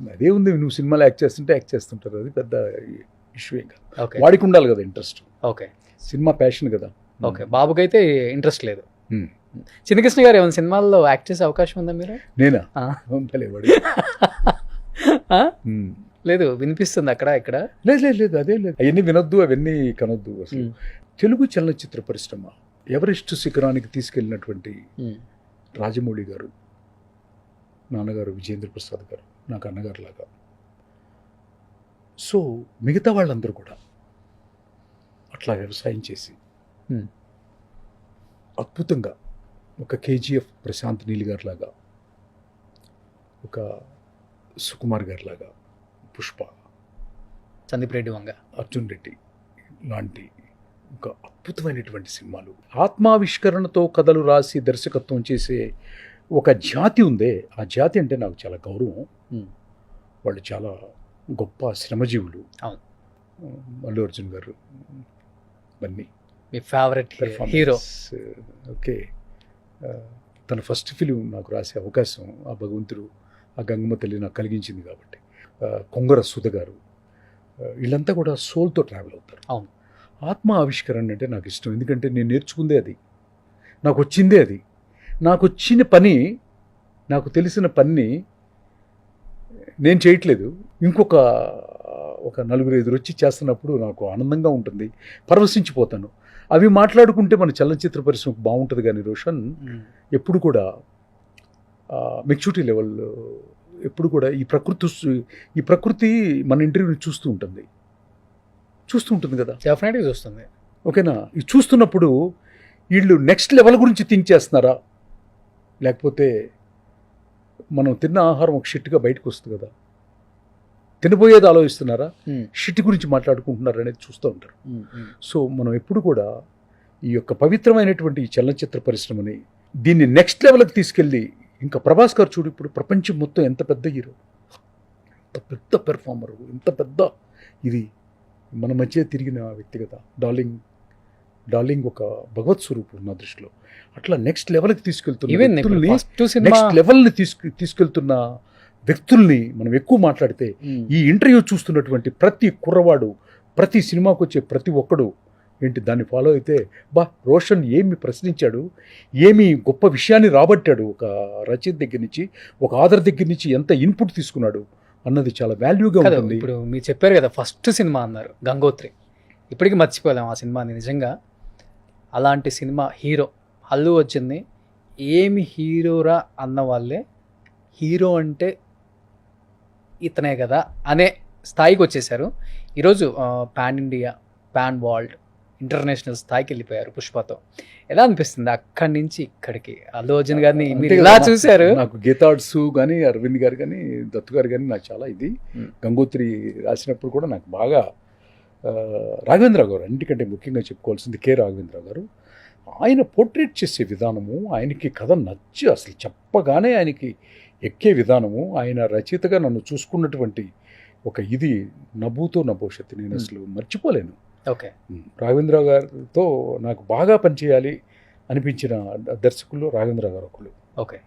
అదే ఉంది. నువ్వు సినిమాలో యాక్ట్ చేస్తుంటే యాక్ట్ చేస్తుంటారు. అది పెద్ద ఇష్యూ ఏం కాదు ఓకే. వాడికి ఉండాలి కదా ఇంట్రెస్ట్. ఓకే. సినిమా ప్యాషన్ కదా. ఓకే. బాబుకైతే ఇంట్రెస్ట్ లేదు. చిన్నకృష్ణ గారు ఏమైనా సినిమాల్లో యాక్ట్ చేసే అవకాశం ఉందా మీరు నేనా. లేదు. వినిపిస్తుంది అక్కడ ఇక్కడ. లేదు లేదు లేదు. అదే లేదు. అవన్నీ వినొద్దు అవన్నీ కనొద్దు అసలు. తెలుగు చలనచిత్ర పరిశ్రమ ఎవరెస్ట్ శిఖరానికి తీసుకెళ్ళినటువంటి రాజమౌళి గారు నాన్నగారు విజేంద్ర ప్రసాద్ గారు నాకు అన్నగారు లాగా సో మిగతా వాళ్ళందరూ కూడా అట్లా వ్యవసాయం చేసి. అద్భుతంగా ఒక కేజీఎఫ్ ప్రశాంత్ నీల్ గారి లాగా ఒక సుకుమార్ గారి లాగా పుష్ప సందీప్ రెడ్డి వంగ అర్జున్ రెడ్డి లాంటి ఒక అద్భుతమైనటువంటి సినిమాలు ఆత్మావిష్కరణతో కథలు రాసి దర్శకత్వం చేసే ఒక జాతి ఉందే. ఆ జాతి అంటే నాకు చాలా గౌరవం. వాళ్ళు చాలా గొప్ప శ్రమజీవులు. అల్లు అర్జున్ గారు బన్నీ. మీ ఫేవరెట్. Hero okay. తన ఫస్ట్ ఫిలిం నాకు రాసే అవకాశం ఆ భగవంతుడు ఆ గంగమ్మ తల్లి నాకు కలిగించింది కాబట్టి. కొంగర సుధ గారు. వీళ్ళంతా కూడా సోల్తో ట్రావెల్ అవుతారు. అవును. ఆత్మ ఆవిష్కరణ అంటే నాకు ఇష్టం. ఎందుకంటే నేను నేర్చుకుందే అది. నాకు వచ్చిందే అది. నాకు వచ్చిన పని నాకు తెలిసిన పని నేను చేయట్లేదు. ఇంకొక ఒక నలుగురు ఎదురు వచ్చి చేస్తున్నప్పుడు నాకు ఆనందంగా ఉంటుంది. పరవశించిపోతాను. అవి మాట్లాడుకుంటే మన చలనచిత్ర పరిశ్రమకు బాగుంటుంది కానీ రోషన్ ఎప్పుడు కూడా మెచ్యూరిటీ లెవెల్ ఎప్పుడు కూడా ఈ ప్రకృతి ఈ ప్రకృతి మన ఇంటర్వ్యూని చూస్తూ ఉంటుంది. చూస్తూ ఉంటుంది కదా. డెఫినెట్గా చూస్తుంది. ఓకేనా? ఇది చూస్తున్నప్పుడు వీళ్ళు నెక్స్ట్ లెవెల్ గురించి థింక్ చేస్తున్నారా? లేకపోతే మనం తిన్న ఆహారం ఒక షిట్గా బయటకు వస్తుంది కదా. తినబోయేది ఆలోచిస్తున్నారా? షిట్ గురించి మాట్లాడుకుంటున్నారా అనేది చూస్తూ ఉంటారు. సో మనం ఎప్పుడు కూడా ఈ యొక్క పవిత్రమైనటువంటి ఈ చలనచిత్ర పరిశ్రమని దీన్ని నెక్స్ట్ లెవెల్కి తీసుకెళ్ళి ఇంకా ప్రభాస్ గారు చూడు ఇప్పుడు ప్రపంచం మొత్తం ఎంత పెద్ద హీరో. ఎంత పెద్ద పెర్ఫార్మర్ ఎంత పెద్ద ఇది మన మధ్య తిరిగిన వ్యక్తి కదా. డార్లింగ్ డార్లింగ్ ఒక భగవత్ స్వరూపుడు నా దృష్టిలో. అట్లా నెక్స్ట్ లెవెల్కి తీసుకెళ్తున్న నెక్స్ట్ లెవెల్ని తీసుకు తీసుకెళ్తున్న వ్యక్తుల్ని మనం ఎక్కువ మాట్లాడితే ఉమ్, ఈ ఇంటర్వ్యూ చూస్తున్నటువంటి ప్రతి కుర్రవాడు ప్రతి సినిమాకు వచ్చే ప్రతి ఒక్కడు ఏంటి దాన్ని ఫాలో అయితే బా రోషన్ ఏమి ప్రశ్నించాడు ఏమి గొప్ప విషయాన్ని రాబట్టాడు ఒక రచయిత దగ్గర నుంచి ఒక ఆధార్ దగ్గర నుంచి ఎంత ఇన్పుట్ తీసుకున్నాడు అన్నది చాలా వాల్యూగా ఉంటుంది. ఇప్పుడు మీరు చెప్పారు కదా ఫస్ట్ సినిమా అన్నారు గంగోత్రి. ఇప్పటికీ మర్చిపోలేం ఆ సినిమాని నిజంగా. అలాంటి సినిమా హీరో. అల్లు వచ్చింది. ఏమి హీరోరా అన్న వాళ్ళే హీరో అంటే ఇతనే కదా అనే స్థాయికి వచ్చేసారు ఈరోజు pan India pan world international స్థాయికి వెళ్ళిపోయారు పుష్పతో. ఎలా అనిపిస్తుంది అక్కడి నుంచి ఇక్కడికి? అల్లు అర్జున్ గారిని మీరు ఇలా చూశారు. నాకు గీతాడ్సు కానీ అరవింద్ గారు కానీ దత్తు గారు కానీ నాకు చాలా ఇది. గంగోత్రి రాసినప్పుడు కూడా నాకు బాగా రాఘవేంద్రరావు గారు అన్నిటికంటే ముఖ్యంగా చెప్పుకోవాల్సింది కె రాఘవేంద్రరావు గారు. ఆయన పోర్ట్రేట్ చేసే విధానము ఆయనకి కథ నచ్చి అసలు చెప్పగానే ఆయనకి ఎక్కే విధానము ఆయన రచయితగా నన్ను చూసుకున్నటువంటి ఒక ఇది నవ్వుతో నా భవిష్యత్తు నేను. అసలు మర్చిపోలేను. ఓకే. రాఘవేంద్రరావు గారితో నాకు బాగా పనిచేయాలి అనిపించిన దర్శకుల్లో రాఘవేంద్రరావు గారు ఒకళ్ళు. ఓకే.